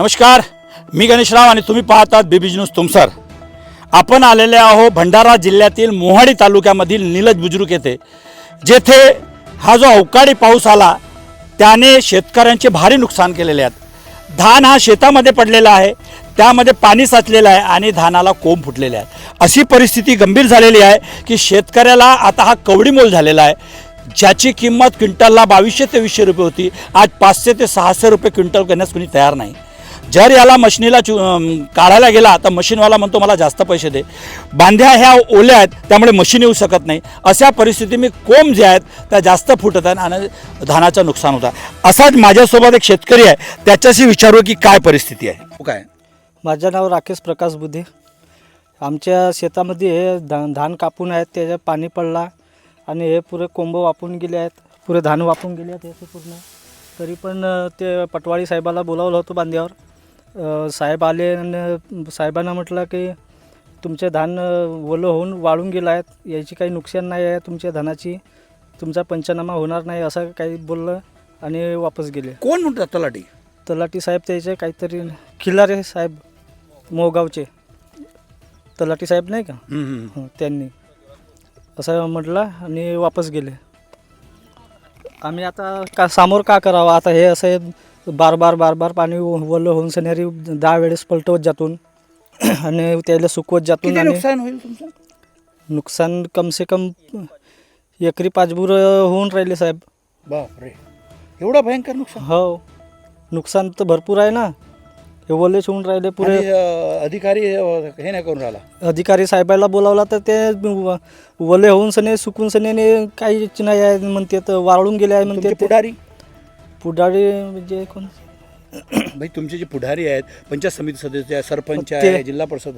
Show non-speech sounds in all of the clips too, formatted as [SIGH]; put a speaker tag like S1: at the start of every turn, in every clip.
S1: नमस्कार मी गणेशराव आणि तुम्ही पाहतात बीबीज न्यूज तुमसर. आपण आलेले आहो भंडारा जिल्ह्यातील मोहाडी तालुक्यामधील निलज बुजुर्ग येथे जेथे हा जो अवकाळी पाऊस आला त्याने शेतकऱ्यांचे भारी नुकसान केलेले आहेत. धान हा शेतामध्ये पडलेला आहे त्यामध्ये पाणी साचलेलं आहे आणि धानाला कोंब फुटलेले आहे अशी परिस्थिती गंभीर झालेली आहे की शेतकऱ्याला आता हा कवडीमोल झालेला आहे. ज्याची किंमत क्विंटलला बावीसशे तेवीसशे रुपये होती आज पाचशे ते सहाशे रुपये क्विंटल करण्यास कुणी तयार नाही. जर याला मशिनीला चु काढायला गेला तर मशीनवाला म्हणतो मला जास्त पैसे दे. बांध्या ह्या ओल्या आहेत त्यामुळे मशीन येऊ शकत नाही. अशा परिस्थिती मी कोंब जे आहेत त्या जास्त फुटत आहेत आणि धानाचं नुकसान होतं असाच माझ्यासोबत एक शेतकरी आहे त्याच्याशी विचारू की काय परिस्थिती आहे. हो काय?
S2: माझं नाव राकेश प्रकाश बुधे. आमच्या शेतामध्ये हे धा धान कापून आहेत त्याच्यात पाणी पडला आणि हे पुरे कोंब वापून गेले आहेत पुरे धान वापून गेले आहेत याचे पूर्ण. तरी पण ते पटवाडी साहेबाला बोलावलं होतं बांध्यावर. अ, साहेब आले आणि साहेबांना म्हटलं की तुमचे धान ओलं होऊन वाळून गेलं आहेत याची काही नुकसान नाही आहे तुमच्या धानाची तुमचा पंचनामा होणार नाही असं काही बोललं आणि वापस गेले.
S1: कोण म्हणतात तलाठी?
S2: तलाठी साहेब त्याचे काहीतरी खिलारे साहेब मोगावचे. तलाठी साहेब नाही का?
S1: हम्म, हम्म.
S2: हं, त्यांनी. असं म्हटलं आणि वापस गेले. आम्ही आता का समोर का करावं? आता हे असं बार बार बार बार पाणी ओलं होऊन सनेरी दहा वेळेस पलटवत जातून [CLEARS THROAT] आणि त्याला सुकवत जातून
S1: किती
S2: आणि
S1: नुकसान होईल तुमचं?
S2: नुकसान कम से कम एकरी पाचबूर होऊन राहिले साहेब.
S1: बापरे. एवढं भयंकर नुकसान?
S2: हो. नुकसान तर भरपूर आहे ना. हे ओलेच होऊन राहिले पुरे.
S1: आणि, अं, अधिकारी अं, हे नाही करून राहिला?
S2: अधिकारी साहेबाला बोलावला तर ते व- वले होऊन सने सुकून सने काहीच नाही आहे म्हणते तर वाळून गेले आहे म्हणते
S1: तुमचे
S2: ते.
S1: पुढारी?
S2: पुढारी म्हणजे कोण?
S1: भाई तुमचे जे पुढारी आहेत पंचायत समिती सदस्य आहे सरपंच
S2: ते-
S1: आहे जिल्हा परिषद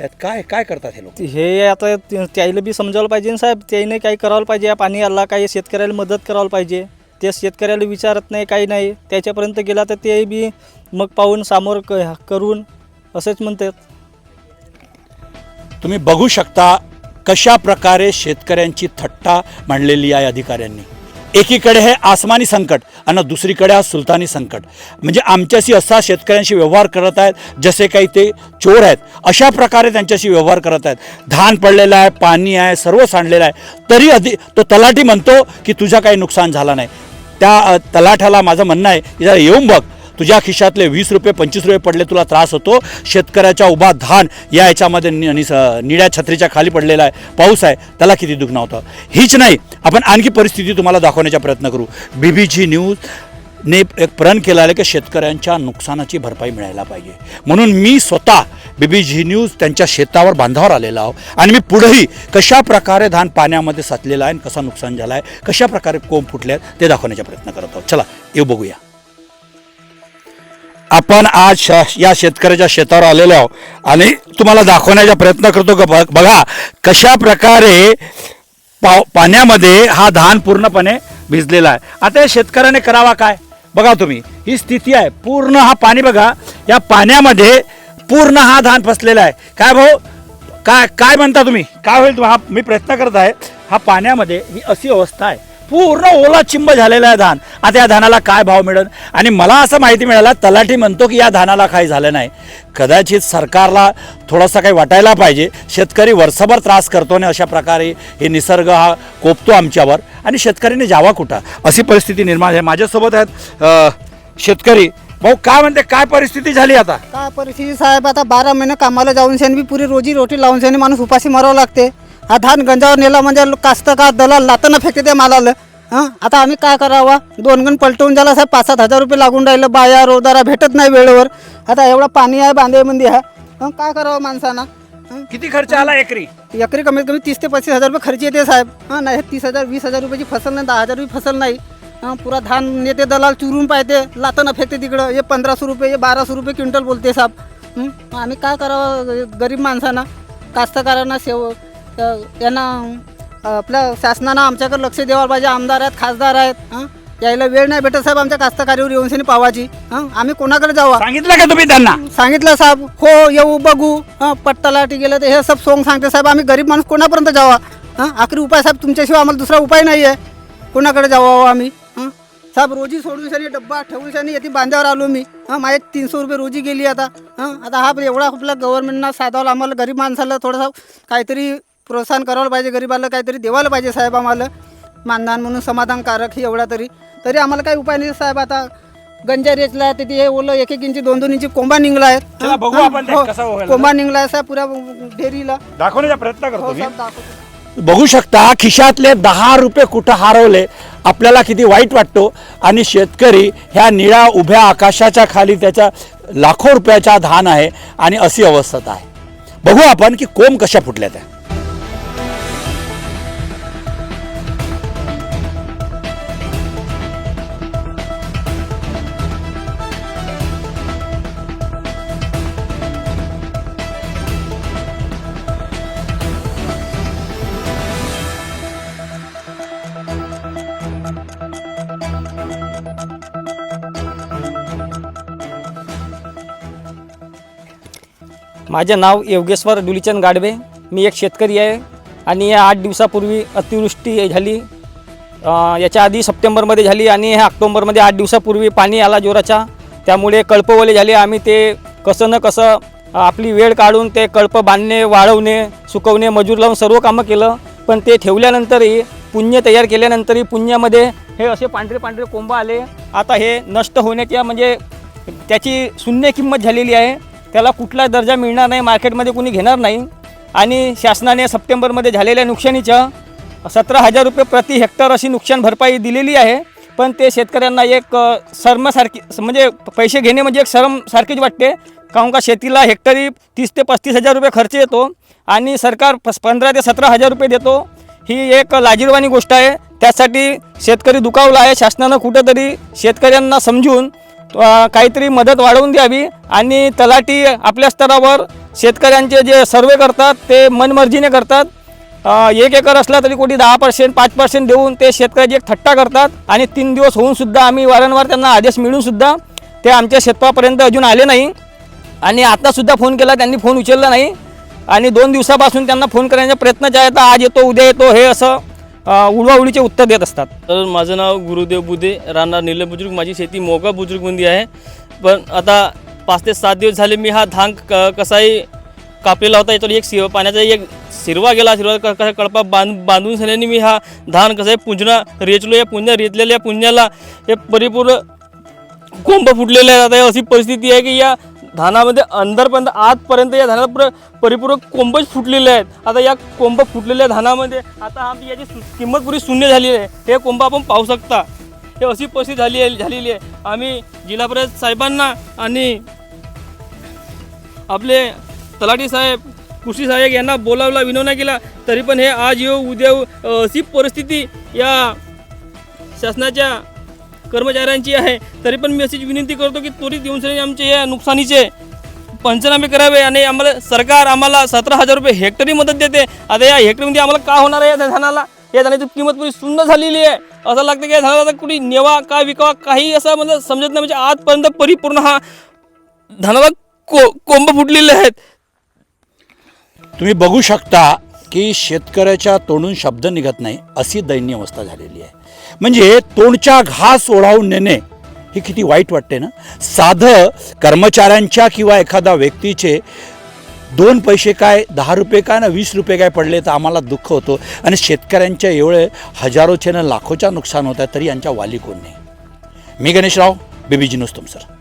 S1: यात काय काय करतात हे लोक?
S2: हे आता ते- त्याला बी समजावलं पाहिजे ना साहेब. त्याने काही करावलं पाहिजे. या पाणी आला काही शेतकऱ्याला मदत करावलं पाहिजे. ते शेतकऱ्याला विचारत नाही काही नाही. त्याच्यापर्यंत गेला तर ते बी मग पाहून सामोर क करून असंच म्हणतात.
S1: तुम्ही बघू शकता कशा प्रकारे शेतकऱ्यांची थट्टा मांडलेली आहे अधिकाऱ्यांनी. एकीकडे हे आसमानी संकट आणि दुसरीकडे हा सुलतानी संकट. म्हणजे आमच्याशी असा शेतकऱ्यांशी व्यवहार करत आहेत जसे काही ते चोर आहेत अशा प्रकारे त्यांच्याशी व्यवहार करत आहेत. धान पडलेलं आहे पाणी आहे सर्व सांडलेलं आहे. तरी अधिक तो तलाठी म्हणतो की तुझा काही नुकसान झाला नाही. त्या तलाठ्याला माझं म्हणणं आहे की जरा येऊन बघ. तुझ्या खिशातले वीस रुपये पंचवीस रुपये पडले तुला त्रास होतो. शेतकऱ्याच्या उभा धान या याच्यामध्ये नि- निळ्या छत्रीच्या खाली पडलेला आहे. पाऊस आहे त्याला किती दुखणं होतं हीच नाही आपण आणखी परिस्थिती तुम्हाला दाखवण्याचा प्रयत्न करू. बीबीजी न्यूज ने एक प्रण केलं आहे की शेतकऱ्यांच्या नुकसानाची भरपाई मिळायला पाहिजे. म्हणून मी स्वतः बीबीजी जी न्यूज त्यांच्या शेतावर बांधावर आलेला आहो. आणि मी पुढेही कशा प्रकारे धान पाण्यामध्ये साचलेलं आहे आणि कसा नुकसान झालं आहे कशा प्रकारे कोंब फुटले आहेत ते दाखवण्याचा प्रयत्न करत आहोत चला येऊ बघूया. आपण आज श- या शेतकऱ्याच्या शेतावर आलेलो आहोत. आणि तुम्हाला दाखवण्याचा प्रयत्न करतो का बघ- बघा कशा प्रकारे पाव पाण्यामध्ये हा धान पूर्णपणे भिजलेला आहे. आता या शेतकऱ्याने करावा काय? बघा तुम्ही ही स्थिती आहे. पूर्ण हा पाणी बघा या पाण्यामध्ये पूर्ण हा धान फसलेला आहे. काय भाऊ? काय काय म्हणता तुम्ही? काय होईल तुम्ही हा मी प्रयत्न करत आहे हा पाण्यामध्ये ही अशी अवस्था आहे. पूर्ण ओला चिंब झालेला आहे धान. आता या धानाला काय भाव मिळेल? आणि मला असं माहिती मिळाला तलाठी म्हणतो की या धानाला काही झालं नाही. कदाचित सरकारला थोडासा काही वाटायला पाहिजे. शेतकरी वर्षभर त्रास करतो आणि अशा प्रकारे हे निसर्ग हा कोपतो आमच्यावर. आणि शेतकऱ्याने जावा कुठं? अशी परिस्थिती निर्माण आहे. माझ्यासोबत आहेत शेतकरी. भाऊ काय म्हणते? काय परिस्थिती झाली आता?
S3: काय परिस्थिती साहेब आता बारा महिने कामाला जाऊन सेन बी पुरी रोजी रोटी लावून सेन माणूस उपाशी मरावं लागते. हा धान गंजावर नेला म्हणजे कास्तकार दलाल लाताना फेकते त्या मालाला. हां? आता आम्ही काय करावा? दोन गण पलटवून झाला साहेब पाच सात हजार रुपये लागून राहिलं बाया रोदारा भेटत नाही वेळेवर. आता एवढा पाणी आहे बांधेबंदी आहे. हं, काय करावं माणसानं?
S1: किती खर्च आला एकरी?
S3: एकरी कमीत कमी तीस ते पस्तीस हजार रुपये खर्च येते साहेब. हां नाही तीस हजार वीस हजार रुपयाची फसल नाही दहा हजार रुपये फसल नाही. हां पुरा धान नेते दलाल चुरून पाहते लाताना फेकते तिकडं. हे पंधराशे रुपये हे बाराशे रुपये क्विंटल बोलते साहेब. आम्ही काय करावं गरीब माणसांना कास्तकारांना सेव अ, यांना अ, आपल्या शासनानं आमच्याकडे लक्ष द्यायला पाहिजे. आमदार आहेत खासदार आहेत हां यायला वेळ नाही भेटत साहेब आमच्या कास्तकारीवर येऊन शनी पावाची. हां आम्ही कोणाकडे जावा
S1: सांगितलं का तुम्ही त्यांना?
S3: सांगितलं साहेब. हो येऊ बघू. हां पट्टालाटी गेलं तर हे सब सोंग सांगते साहेब. आम्ही गरीब माणूस कोणापर्यंत जावा हां आखरी उपाय साहेब तुमच्याशिवाय आम्हाला दुसरा उपाय नाही आहे कोणाकडे जावा आम्ही? हां साहेब रोजी सोडून शनी डब्बा ठेवून शनी येते बांध्यावर आलो मी. हां माझे तीनशे रुपये रोजी गेली आता. हां आता हा एवढा आपला गव्हर्नमेंटनं साधावला आम्हाला गरीब माणसाला थोडंसं काहीतरी प्रोत्साहन करायला पाहिजे गरीबाला काहीतरी देवायला पाहिजे साहेब आम्हाला. मानधन म्हणून समाधानकारक ही एवढा तरी. तरी आम्हाला काही उपाय नाही साहेब आता गंजा रेचला आहे तिथे हे ओलं एक एक इंची दोन दोन इंची कोंबा निघला आहे.
S1: चला बघू आपण ते
S3: हो,
S1: कसा.
S3: कोंबा निघला आहे साहेब पुऱ्या डेअरीला.
S1: दाखवण्याचा प्रयत्न करतो
S3: हो
S1: मी.
S3: साहेब दाखवतो.
S1: बघू शकता खिशातले दहा रुपये कुठं हरवले आपल्याला किती वाईट वाटतो. आणि शेतकरी ह्या निळ्या उभ्या आकाशाच्या खाली त्याच्या लाखो रुपयाचा धान आहे आणि अशी अवस्था आहे. बघू आपण की कोंब कशा फुटल्या त्या.
S4: माझे नाव योगेश्वर डुलीचंद गाडवे. मी एक शेतकरी आहे आणि या आठ दिवसापूर्वी अतिवृष्टी झाली. याच्या आधी सप्टेंबरमध्ये झाली आणि ह्या ऑक्टोंबरमध्ये आठ दिवसापूर्वी पाणी आला जोराचा. त्यामुळे कळपवले झाले. आम्ही ते कसं न कसं आपली वेळ काढून ते कळप बांधणे वाळवणे सुकवणे मजूर लावून सर्व कामं केलं. पण ते ठेवल्यानंतरही पुण्य तयार केल्यानंतरही पुण्यामध्ये हे असे पांढरे पांढरे कोंब आले. आता हे नष्ट होण्याच्या म्हणजे त्याची शून्य किंमत झालेली आहे. त्याला कुठला दर्जा मिळणार नाही मार्केटमध्ये कोणी घेणार नाही. आणि शासनाने सप्टेंबरमध्ये झालेल्या नुकसानीचं सतरा हजार रुपये प्रति हेक्टर अशी नुकसान भरपाई दिलेली आहे. पण ते शेतकऱ्यांना एक शर्मसारखी म्हणजे पैसे घेणे म्हणजे एक शरमसारखीच वाटते. काहून का शेतीला हेक्टरी तीस ते पस्तीस हजार रुपये खर्च येतो आणि सरकार पस पंधरा ते सतरा हजार रुपये देतो. ही एक लाजीरवाणी गोष्ट आहे. त्यासाठी शेतकरी दुखावला आहे. शासनानं कुठंतरी शेतकऱ्यांना समजून काहीतरी मदत वाढवून द्यावी आणि तलाठी आपल्या स्तरावर शेतकऱ्यांचे जे सर्वे करतात ते मनमर्जीने करतात. एक एकर असला तरी कोणी दहा पर्सेंट पाच पर्सेंट देऊन ते शेतकऱ्याची एक थट्टा करतात आणि तीन दिवस होऊनसुद्धा आम्ही वारंवार त्यांना आदेश मिळूनसुद्धा ते आमच्या शेतपापर्यंत अजून आले नाही. आणि आतासुद्धा फोन केला त्यांनी फोन उचलला नाही. आणि दोन दिवसापासून त्यांना फोन करण्याचा प्रयत्न जे आहे तर आज येतो उद्या येतो हे असं उडवाउडीचे उत्तर देत असतात.
S5: तर माझं नाव गुरुदेव बुधे राहणार निलम बुजुर्ग माझी शेती मोगा बुजुर्गमध्ये आहे. पण आता पाच ते सात दिवस झाले मी हा धान क कसाही कापलेला होता याच्यावर एक शिव पाण्याचा एक शिरवा गेला शिरवा कसा कळपा बांध बांधून झाल्याने मी हा धान कसा आहे पुंजना रेचलो या पुण्या रेचलेल्या पुण्याला हे परिपूर्ण कोंब फुटलेले आहेत आता अशी परिस्थिती आहे की या धानामध्ये अंदरपर्यंत आजपर्यंत या धानाला पुरं परिपूर्ण कोंबच फुटलेले आहेत. आता या कोंब फुटलेल्या धानामध्ये आता आमची याची किंमत पुरी शून्य झालेली आहे. हे कोंब आपण पाहू शकता. हे अशी परिस्थिती झाली आहे झालेली आहे. आम्ही जिल्हा परिषद साहेबांना आणि आपले तलाठी साहेब कृषी सहाय्यक यांना बोलावला विनवण्या केला तरी पण हे आज येऊ उद्या अशी परिस्थिती या शासनाच्या कर्मचाऱ्यांची आहे. तरी पण मी अशीच विनंती करतो की त्वरित येऊन सनी आमचे या नुकसानीचे पंचनामे करावे आणि आम्हाला सरकार आम्हाला सतरा हजार रुपये हेक्टरी मदत देते. आता या हेक्टरीमध्ये आम्हाला का होणार आहे या धानाला या धनाची किंमत पुरी सुन्न झालेली आहे. असं लागतं की या धानाला कुठे नेवा का विकावा काही असं म्हणजे समजत नाही. म्हणजे आजपर्यंत परिपूर्ण हा धानाला को कोंब फुटलेले आहेत.
S1: तुम्ही बघू शकता की शेतकऱ्याच्या तोंडून शब्द निघत नाही अशी दयनीय अवस्था झालेली आहे. म्हणजे तोंडच्या घास ओढावून नेणे हे किती वाईट वाटते ना? साधं कर्मचाऱ्यांच्या किंवा एखाद्या व्यक्तीचे दोन पैसे काय दहा रुपये काय ना वीस रुपये काय पडले तर आम्हाला दुःख होतो. आणि शेतकऱ्यांच्या एवढे हजारोचे ना लाखोच्या नुकसान होत आहे तरी यांच्या वाली कोण नाही? मी गणेशराव बेबीजी नुसतम सर